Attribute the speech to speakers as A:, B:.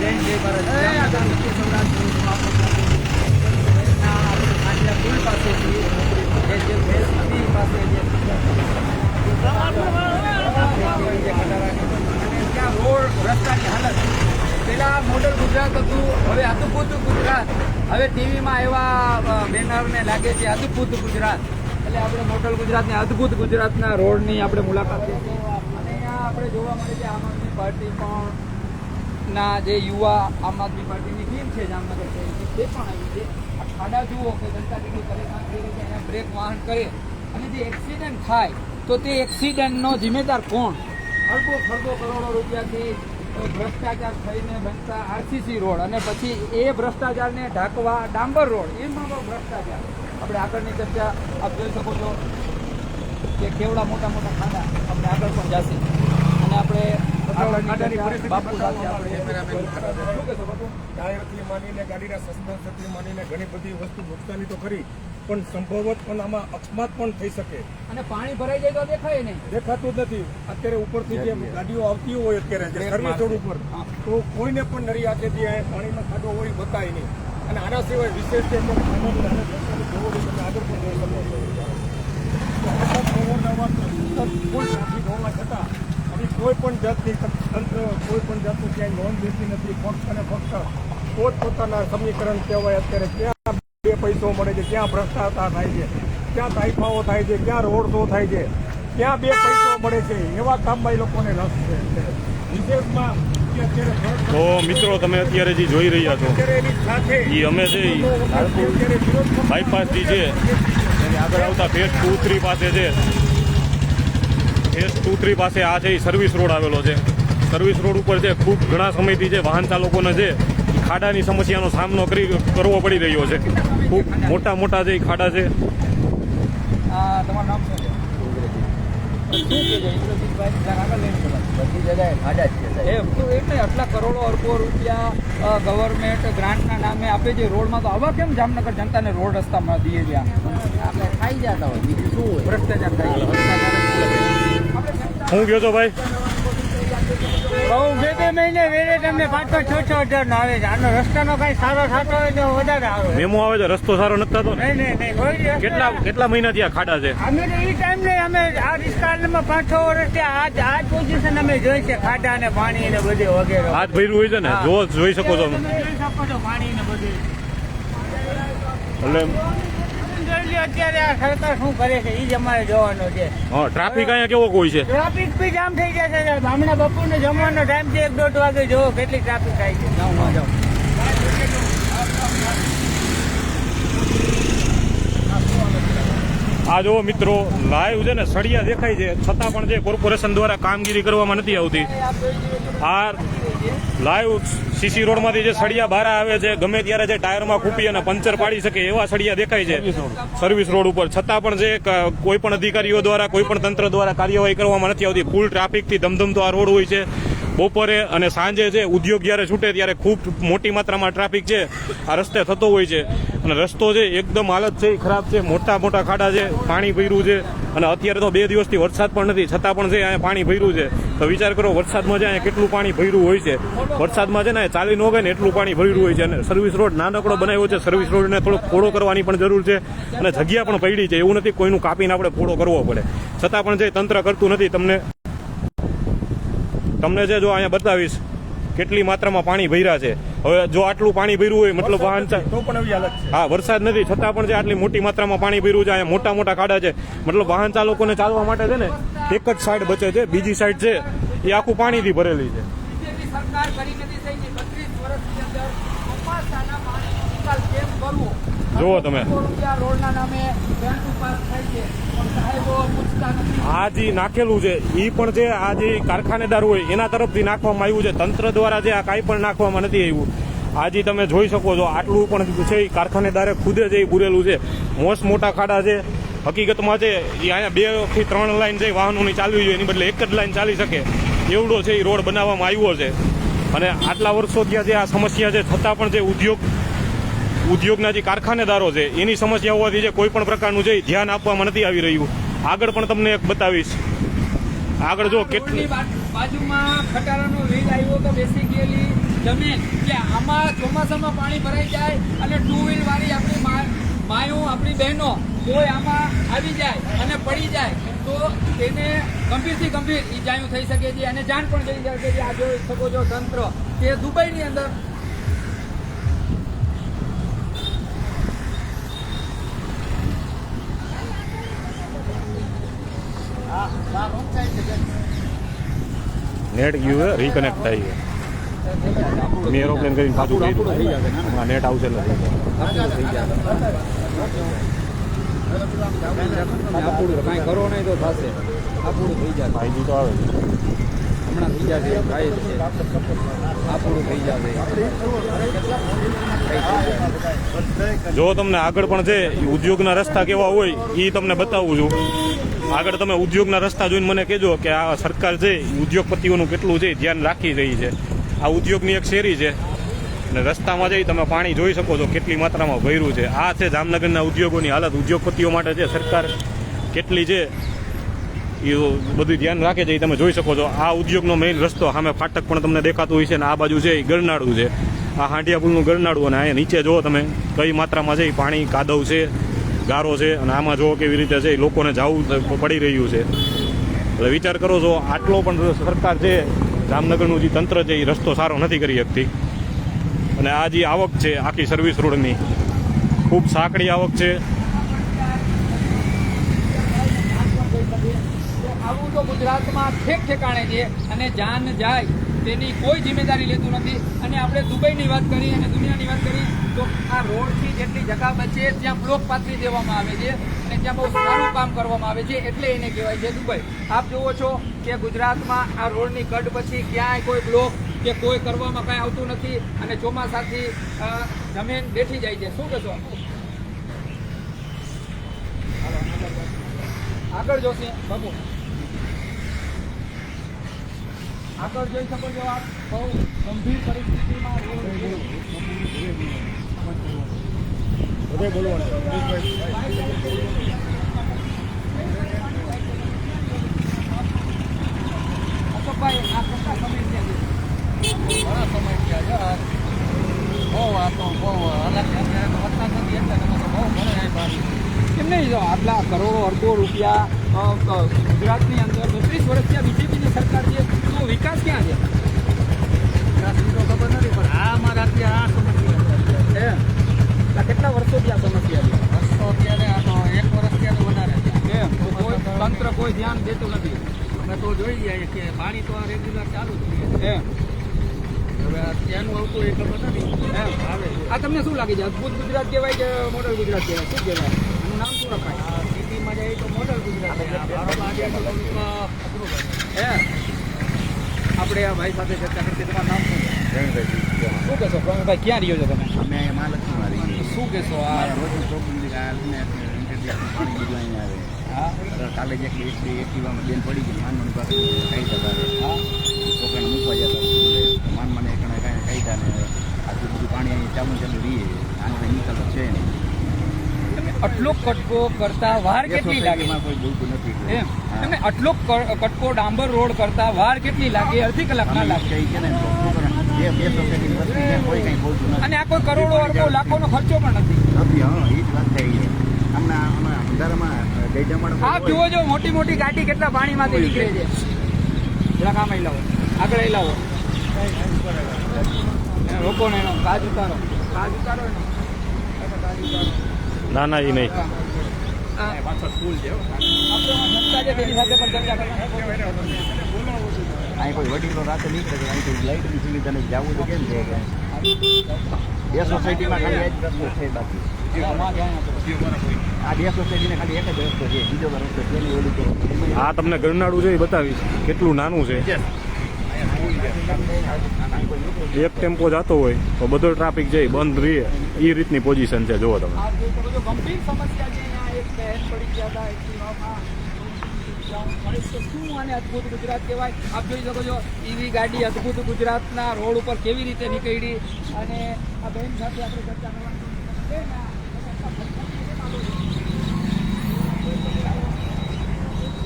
A: અને ત્યાં રોડ રસ્તાની હાલત પેલા મોડલ ગુજરાત હતું હવે અદભુત ગુજરાત હવે ટીવીમાં એવા બેનરને લાગે છે અદભુત ગુજરાત એટલે આપણે મોડલ ગુજરાતની અદભુત ગુજરાતના રોડની આપણે મુલાકાત લઈશું અને અહીંયા આપણે જોવા મળે છે આમ આદમી પાર્ટી પણ ના, જે યુવા આમ આદમી પાર્ટીની ટીમ છે જામનગર શહેરની, તે પણ આવી છે. આ ખાડા જુઓ કે જનતા પરેશાન થઈ રહી છે એને બ્રેક વાહન કરે. અને જે એક્સિડન્ટ થાય, તો તે એક્સિડન્ટનો જિમ્મેદાર કોણ? અડધો ખરબો કરોડો રૂપિયાથી ભ્રષ્ટાચાર થઈને બનતા આરસીસી રોડ અને પછી એ ભ્રષ્ટાચારને ઢાંકવા ડાંબર રોડ, એમાં પણ ભ્રષ્ટાચાર. આપણે આગળની ચર્ચા આપ જોઈ શકો છો કે કેવડા મોટા મોટા ખાડા આપણે આગળ પણ જશે. અને આપણે આગળની ચર્ચા બાપુ સાથે આપણે શું કહેશો બાપુ?
B: ટાયરથી માંડીને ગાડીના સસ્પેન્શનથી માંડીને ઘણી બધી વસ્તુ નુકસાની તો કરી પણ સંભવત પણ આમાં અકસ્માત પણ થઈ શકે.
A: અને પાણી ભરાઈ જાય તો દેખાય નહીં.
B: દેખાતું જ નથી. અત્યારે ઉપરથી જે ગાડીઓ આવતી હોય અત્યારે સર્વિસ રોડ ઉપર તો કોઈને પણ નરી આજે આ પાણીમાં ખાડો હોય બતાય નહીં. અને આના સિવાય વિશેષ જે પણ આગળ પણ જોઈ શકો છો. સતત અવારનવાર સતત ફૂલ ટ્રાફિક હોવા છતાં આવી કોઈ પણ જાતની તંત્ર કોઈ પણ જાતનું ક્યાંય લોન લેતી નથી ફક્ત અને ફક્ત પોતપોતાના સમીકરણ કહેવાય અત્યારે ક્યાં બે પૈસો મળે છે ક્યાં ભ્રષ્ટાચાર થાય છે ક્યાં તાઇફાઓ થાય છે ક્યાં રોડ શો થાય છે ક્યાં બે પૈસો મળે છે એવા કામમાં એ લોકોને રસ છે. ભ્રષ્ટ-
C: તો મિત્રો તમે અત્યારે જે જોઈ રહ્યા છો ઈ અમે છે બાયપાસ જે છે આગળ આવતા ફેસ ટુ થ્રી પાસે છે. ફેસ ટુ થ્રી પાસે આ છે એ સર્વિસ રોડ આવેલો છે. સર્વિસ રોડ ઉપર છે ખૂબ ઘણા સમયથી જે વાહન ચાલકોને છે ખાડાની સમસ્યાનો સામનો કરી કરવો પડી રહ્યો છે. ખૂબ મોટા મોટા જે ખાડા છે.
A: આ તમારું નામ છે? શું કે છે ઇન્દ્રજીતભાઈ? જરા આગળ લઈને ચલો.
D: બધી જગ્યાએ ખાડા જ છે
A: એમ તો એટલે આટલા કરોડો અરબો રૂપિયા ગવર્મેન્ટ ગ્રાન્ટના નામે આપે છે રોડમાં તો આવા કેમ જામનગર જનતાને રોડ રસ્તામાં દઈએ
D: આપણે ખાઈ જતા હોય બીજું શું હોય?
A: ભ્રષ્ટાચાર થાય
C: શું કહો છો ભાઈ?
E: બે બે મહિને વેરે તમને પાંચ પાંચ છ છ હજાર નો આવે છે. આનો રસ્તાનો કઈ સારો થતો હોય તો વધારે આવે
C: મેમો આવે છે રસ્તો સારો નથી થતો
E: નહીં નહીં નહીં કોઈ
C: કેટલા કેટલા મહિના ત્યાં ખાડા છે?
E: અમે તો એ ટાઈમ ને અમે આ રિસ્કાર્ડમાં પાંચ છ વર્ષથી આજ આજ પોઝિશન અમે જોઈ છે ખાડા ને પાણી ને બધે વગેરે.
C: હાથ ભર્યું હોય છે ને? જો જોઈ શકો છો.
E: તમે જોઈ શકો છો પાણી ને બધું.
C: એટલે
E: અત્યારે આ સરકાર શું કરે છે એ જ અમારે જોવાનું છે.
C: હા ટ્રાફિક અહીંયા કેવો કોઈ છે?
E: ટ્રાફિક બી જામ થઈ જશે સાહેબ હમણાં બપોરનો જમવાનો ટાઈમ છે એક દોઢ વાગે જોવો કેટલી ટ્રાફિક થાય છે.
A: માં જાઓ.
C: આ જો મિત્રો લાઈવ છે ને સળિયા દેખાય છે. છતાં પણ જે કોર્પોરેશન દ્વારા કામગીરી કરવામાં નથી આવતી. આ લાઈવ સીસી રોડમાંથી જે સળિયા બહાર આવે છે ગમે ત્યારે જે ટાયરમાં ખૂપી અને પંચર પાડી શકે એવા સળિયા દેખાય છે. Service road. ઉપર. છતાં પણ જે કોઈ પણ અધિકારીઓ દ્વારા કોઈ પણ તંત્ર દ્વારા કાર્યવાહી કરવામાં નથી આવતી. ફૂલ ટ્રાફિકથી ધમધમતો આ રોડ હોય છે. બપોરે અને સાંજે જે ઉદ્યોગ જ્યારે છૂટે ત્યારે ખૂબ મોટી માત્રામાં ટ્રાફિક છે આ રસ્તે થતો હોય છે. અને રસ્તો છે એકદમ હાલત છે ખરાબ છે. મોટા મોટા ખાડા છે, પાણી ભર્યું છે અને અત્યારે તો બે દિવસથી વરસાદ પણ નથી. છતાં પણ છે, અહીંયા પાણી ભર્યું છે. તો વિચાર કરો, વરસાદમાં છે, અહીંયા કેટલું પાણી ભર્યું હોય છે? વરસાદમાં છે ને ચાલી ન ગઈ ને એટલું પાણી ભર્યું હોય છે. અને સર્વિસ રોડ નાનકડો બનાવ્યો છે. સર્વિસ રોડને થોડોક ફોડો કરવાની પણ જરૂર છે. અને જગ્યા પણ પડી છે. એવું નથી કોઈનું કાપીને આપણે ફોડો કરવો પડે. છતાં પણ જે તંત્ર કરતું નથી. તમને તમને છે, જો અહીંયા બતાવીશ, કેટલી માત્રામાં પાણી ભર્યા છે. હવે જો આટલું પાણી ભર્યું હોય મતલબ વાહન
B: તો પણ આવી હાલત છે.
C: હા વરસાદ નથી છતાં પણ જે આટલી મોટી માત્રામાં પાણી ભર્યું છે અહીંયા મોટા મોટા ખાડા છે મતલબ વાહન ચાલકોને ચાલવા માટે છે ને એક જ સાઈડ બચે છે બીજી સાઈડ છે એ આખું પાણીથી ભરેલી છે.
A: સરકાર કરી નથી થઈ ને 32 વર્ષની અંદર ચોમાસાના પાણીનો નિકાલ કેમ કરવો
C: જુઓ તમે.
A: છે.
C: આ જે નાખેલું છે એ પણ જે આ જે કારખાનેદાર હોય એના તરફથી નાખવામાં આવ્યું છે. તંત્ર દ્વારા જે આ કાંઈ પણ નાખવામાં નથી આવ્યું. આજે તમે જોઈ શકો છો આટલું પણ છે એ કારખાનેદારે ખુદે જે પૂરેલું છે. મોસ્ટ મોટા ખાડા છે. હકીકતમાં છે એ અહીંયા બેથી ત્રણ લાઈન જે વાહનોની ચાલવી જોઈએ એની બદલે એક જ લાઈન ચાલી શકે. એવડો છે એ રોડ બનાવવામાં આવ્યો છે. અને આટલા વર્ષો ત્યાં જે આ સમસ્યા છે છતાં પણ જે ઉદ્યોગ ઉદ્યોગના જે કારખાનેદારો છે, એની સમસ્યા હોવાથી જે કોઈ પણ પ્રકારનું એ ધ્યાન આપવામાં નથી આવી રહ્યું. આગળ પણ તમને એક બતાવીશ. આગળ જો કેટલી
A: બાજુમાં ખટારાનો વીજ આવ્યો તો બેસી ગયેલી જમીન કે આમાં ચોમાસામાં પાણી ભરાઈ જાય અને ટુ વ્હીલ વાળી આપણી માયું, આપણી બહેનો કોઈ આમાં આવી જાય અને પડી જાય, તો તેને ગંભીરથી ગંભીર ઈજાયું થઈ શકે છે અને જાન પણ જઈ શકે છે. આ જોઈ શકો છો તંત્ર કે દુબઈની અંદર
C: નેટ ગયું રીકનેક્ટ થઈ ગયું. મેં એરોપ્લેન કરીને પાછું કર્યું. હા નેટ આવશે એટલે થઈ જાય.
A: નહીં તો
C: આવે.
A: હમણાં થઈ જશે થાય છે. આપણું થઈ જશે.
C: જો તમને આગળ પણ છે ઉદ્યોગના રસ્તા કેવા હોય એ તમને બતાવું છું. આગળ તમે ઉદ્યોગના રસ્તા જોઈને મને કહેજો કે આ સરકાર છે ઉદ્યોગપતિઓનું કેટલું છે, ધ્યાન રાખી રહી છે. આ ઉદ્યોગની એક શેરી છે. અને રસ્તામાં જઈ તમે પાણી જોઈ શકો છો કેટલી માત્રામાં ભર્યું છે. આ છે જામનગરના ઉદ્યોગોની હાલત. ઉદ્યોગપતિઓ માટે છે સરકાર કેટલી છે એ બધું ધ્યાન રાખે છે, એ તમે જોઈ શકો છો. આ ઉદ્યોગનો મેઇન રસ્તો સામે ફાટક પણ તમને દેખાતું હોય છે અને આ બાજુ છે એ ગરનાળું છે. આ હાંડિયા પુલનું ગરનાળું અને અહીંયા નીચે જુઓ તમે, કઈ માત્રામાં છે એ પાણી, કાદવ છે, ગારો છે અને આમાં જુઓ કેવી રીતે છે એ લોકોને જવું પડી રહ્યું છે. એટલે વિચાર કરો છો, આટલો પણ સરકાર છે, જામનગરનું જે તંત્ર છે એ રસ્તો સારો નથી કરી શકતી. અને આ જે આવક છે આખી સર્વિસ રોડની, ખૂબ સાંકડી આવક છે.
A: આવું તો ગુજરાતમાં ઠેક ઠેકાણે છે અને જાન જાય તેની કોઈ જિમ્મેદારી લેતું નથી. અને આપણે દુબઈની વાત કરી અને દુનિયાની વાત કરી, તો આ રોડથી જેટલી જગા બચે ત્યાં બ્લોક પાથરી દેવામાં આવે છે અને ત્યાં બહુ સારું કામ કરવામાં આવે છે એટલે એને કહેવાય છે દુબઈ. આપ જુઓ છો કે ગુજરાતમાં આ રોડની કટ પછી ક્યાંય કોઈ બ્લોક કે કોઈ કરવામાં કાંઈ આવતું નથી અને ચોમાસાથી જમીન બેઠી જાય છે. શું કહેશો આગળ જોશે. બાબુ આગળ જોઈ શકો છો આપ બહુ ગંભીર પરિસ્થિતિમાં
B: બધે
A: અશોકભાઈ આ કેટલા સમય છે?
D: ઘણા સમય થયા છે બહુ આ તો બહુ અલગ વરસાદ નથી એટલે તમે તો બહુ ઘણે
A: કેમ નહીં આટલા કરોડો અરબો રૂપિયા ગુજરાતની અંદર બત્રીસ વર્ષથી આ બીજેપીની સરકાર છે તો વિકાસ ક્યાં છે
D: વિકાસની તો ખબર નથી પણ આ અમારા અત્યારે આ સમસ્યા
A: એમ આ કેટલા વર્ષોથી આ સમસ્યા છે
D: રસ્તો અત્યારે આ તો એક વર્ષ ત્યાં તો વધારે છે
A: એમ તો કોઈ તંત્ર કોઈ ધ્યાન દેતું નથી
D: અમે તો જોઈ જઈએ કે પાણી તો આ રેગ્યુલર ચાલુ જ છે
A: એમ
D: હવે આ ત્યાંનું આવતું એ ખબર નથી
A: એમ
D: આવે છે
A: આ તમને શું લાગે છે? અદભુત ગુજરાત કહેવાય કે મોડલ ગુજરાત કહેવાય? શું કહેવાય? એનું નામ શું રખાય?
D: સિટીમાં જાય તો મોડલ ગુજરાત
A: આપણે આ ભાઈ સાથે ચર્ચા કરતી તમારું નામ શું શું કહેશો? પ્રવીણભાઈ ક્યાં રહ્યો છો તમે?
D: અમે મહાલક્ષ્મી મારી
A: શું કહેશો? આ
D: રોજ પાણી અહીંયા આવે.
A: હા.
D: કાલે જ એક એક એક્ટિવામાં બેન પડી ગઈ. માનવાની પાસે કઈ જતા હા. છોકરાને મૂકવા જતા માન મને કઈ કાંઈ કઈ તા ને આટલું બધું પાણી અહીં ચાલુ ચાલુ રહીએ આને નીકળતો છે નહીં.
A: આટલો કટકો કરતા વાર કેટલી લાગે?
D: કોઈ બોલતું નથી
A: એમ. તમે આટલો કટકો ડાંબર રોડ કરતા વાર કેટલી લાગે? અડધી કલાક ના
D: અમે
A: લાગે અને આ કોઈ કરોડો અરબો લાખોનો ખર્ચો પણ નથી.
D: જ
A: આપ જુઓ છો મોટી મોટી ગાડી કેટલા પાણીમાંથી નીકળે છે. જરાક આમ લાવો. આગળ લાવો. રોકો ને એનો. કાજ ઉતારો. કાજ ઉતારો એનો કાજ ઉતારો
C: ના ના એ નહીં.
B: હો.
D: અહીં કોઈ વડીલો રાતે નીકળે અહીં કોઈ લાઇટની સુવિધા નથી જવું તો કેમ છે સોસાયટીમાં ખાલી એક રસ્તો છે બાકી. આ બે સોસાયટીને ખાલી એક જ રસ્તો છે બીજો રસ્તો છે નહીં
C: આ તમને ગરનાળું છે એ બતાવીશ કેટલું નાનું છે. એક ટેમ્પો જતો હોય તો બધો ટ્રાફિક જાય બંધ રહે એ રીતની પોઝિશન છે, જુઓ તમે.
A: અદ્ભુત ગુજરાત કહેવાય આપ જોઈ શકો છો ઈવી ગાડી અદ્ભુત ગુજરાતના રોડ ઉપર કેવી રીતે નીકળી અને આ બેન સાથે આપણે ચર્ચા કરવાની